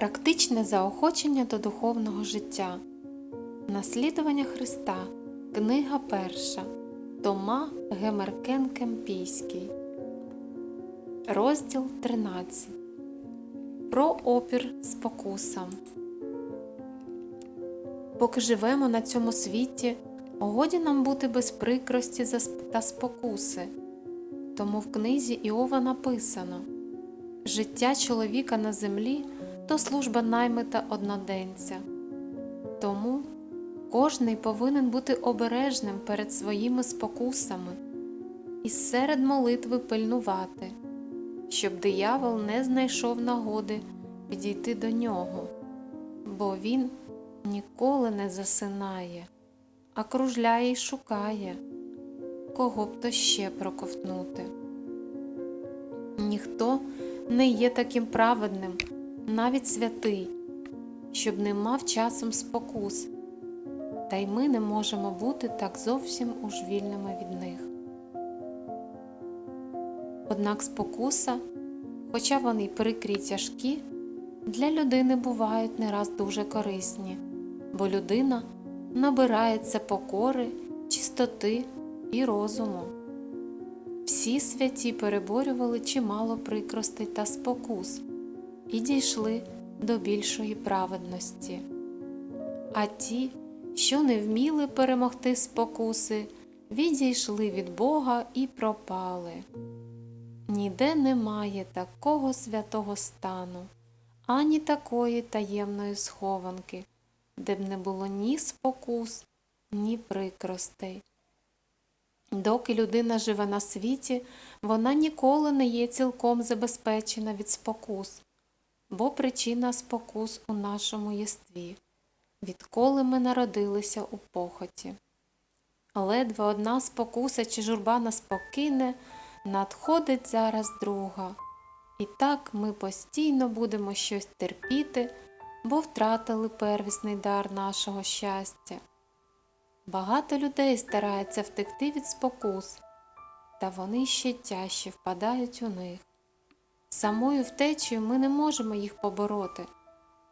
Практичне заохочення до духовного життя. Наслідування Христа. Книга перша. Тома Гемеркен Кемпійський. Розділ 13. Про опір спокусам. Поки живемо на цьому світі, годі нам бути без прикрості та спокуси. Тому в книзі Іова написано Життя чоловіка на землі то служба наймита одноденця. Тому кожний повинен бути обережним перед своїми спокусами і серед молитви пильнувати, щоб диявол не знайшов нагоди підійти до нього, бо він ніколи не засинає, а кружляє й шукає, кого б то ще проковтнути. Ніхто не є таким праведним, навіть святий, щоб не мав часом спокус, та й ми не можемо бути так зовсім уж вільними від них. Однак спокуса, хоча вони й прикрі тяжкі, для людини бувають не раз дуже корисні, бо людина набирається покори, чистоти і розуму. Всі святі переборювали чимало прикростей та спокус і дійшли до більшої праведності. А ті, що не вміли перемогти спокуси, відійшли від Бога і пропали. Ніде немає такого святого стану, ані такої таємної схованки, де б не було ні спокус, ні прикростей. Доки людина живе на світі, вона ніколи не є цілком забезпечена від спокус, бо причина спокус у нашому єстві, відколи ми народилися у похоті. Ледве одна спокуса чи журба нас покине, надходить зараз друга. І так ми постійно будемо щось терпіти, бо втратили первісний дар нашого щастя. Багато людей старається втекти від спокус, та вони ще тяжче впадають у них. Самою втечею ми не можемо їх побороти,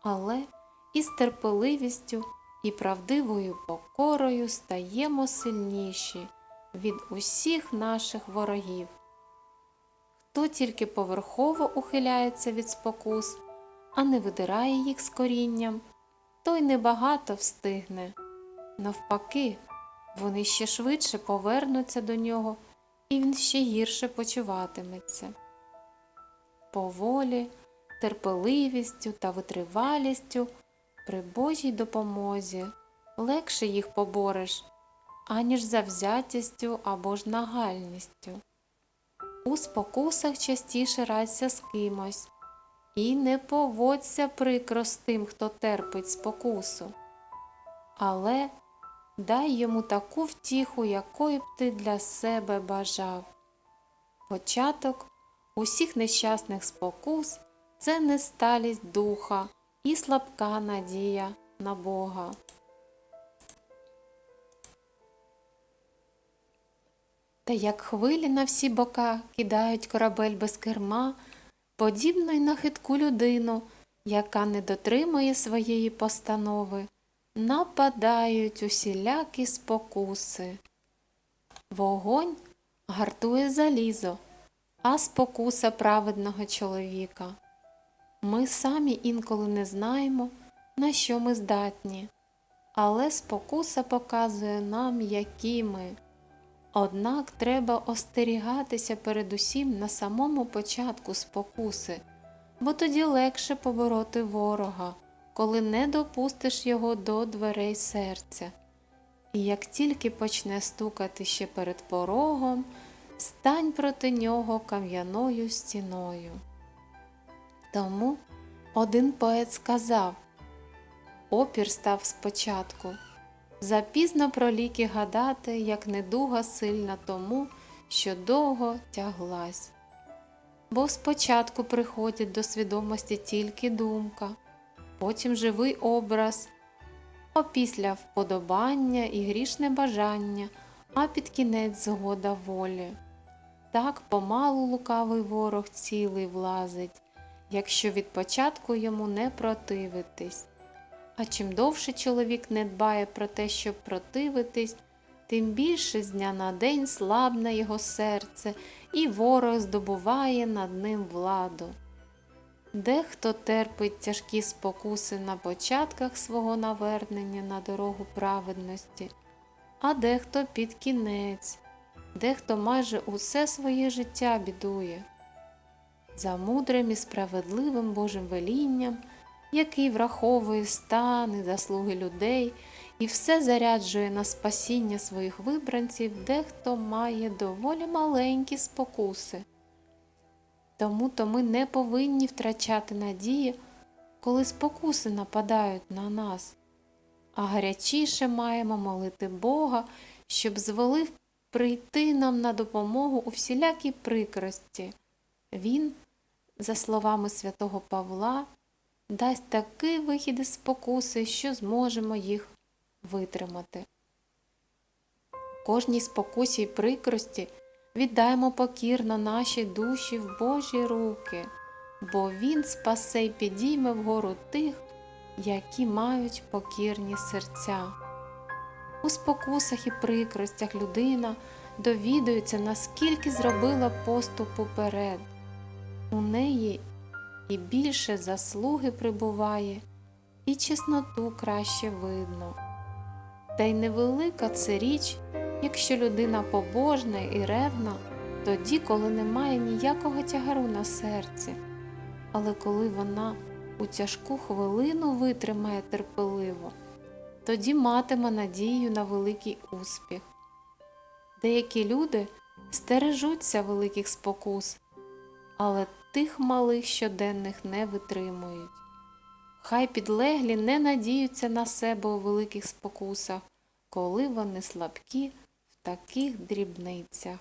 але із терпеливістю і правдивою покорою стаємо сильніші від усіх наших ворогів. Хто тільки поверхово ухиляється від спокус, а не видирає їх з корінням, той небагато встигне. Навпаки, вони ще швидше повернуться до нього, і він ще гірше почуватиметься. Поволі, терпеливістю та витривалістю при Божій допомозі легше їх побореш, аніж завзятістю або ж нагальністю. У спокусах частіше радься з кимось, і не поводься прикро з тим, хто терпить спокусу. Але дай йому таку втіху, якої б ти для себе бажав. Початок усіх нещасних спокус це несталість духа і слабка надія на Бога. Та як хвилі на всі бока кидають корабель без керма, подібно й на хитку людину, яка не дотримує своєї постанови, нападають усілякі спокуси. Вогонь гартує залізо, а спокуса праведного чоловіка. Ми самі інколи не знаємо, на що ми здатні, але спокуса показує нам, які ми. Однак треба остерігатися передусім на самому початку спокуси, бо тоді легше побороти ворога, коли не допустиш його до дверей серця. І як тільки почне стукати ще перед порогом, стань проти нього кам'яною стіною. Тому один поет сказав опір став спочатку. Запізно про ліки гадати, як недуга сильна тому, що довго тяглась. Бо спочатку приходить до свідомості тільки думка, потім живий образ, опісля вподобання і грішне бажання, а під кінець згода волі. Так помалу лукавий ворог цілий влазить, якщо від початку йому не противитись. А чим довше чоловік не дбає про те, щоб противитись, тим більше з дня на день слабне його серце, і ворог здобуває над ним владу. Дехто терпить тяжкі спокуси на початках свого навернення на дорогу праведності, а дехто під кінець, дехто майже усе своє життя бідує. За мудрим і справедливим Божим велінням, який враховує стан і заслуги людей і все заряджує на спасіння своїх вибранців, дехто має доволі маленькі спокуси. Тому то ми не повинні втрачати надії, коли спокуси нападають на нас, а гарячіше маємо молити Бога, щоб звелив прийти нам на допомогу у всілякій прикрості. Він, за словами святого Павла, дасть такий вихід із спокуси, що зможемо їх витримати. Кожній спокусі й прикрості віддаємо покірно наші душі в Божі руки, бо Він спасе й підійме вгору тих, які мають покірні серця. У спокусах і прикростях людина довідується, наскільки зробила поступ уперед. У неї і більше заслуги прибуває, і чесноту краще видно. Та й невелика це річ, якщо людина побожна і ревна, тоді, коли немає ніякого тягару на серці, але коли вона у тяжку хвилину витримає терпеливо, тоді матиме надію на великий успіх. Деякі люди стережуться великих спокус, але тих малих щоденних не витримують. Хай підлеглі не надіються на себе у великих спокусах, коли вони слабкі в таких дрібницях.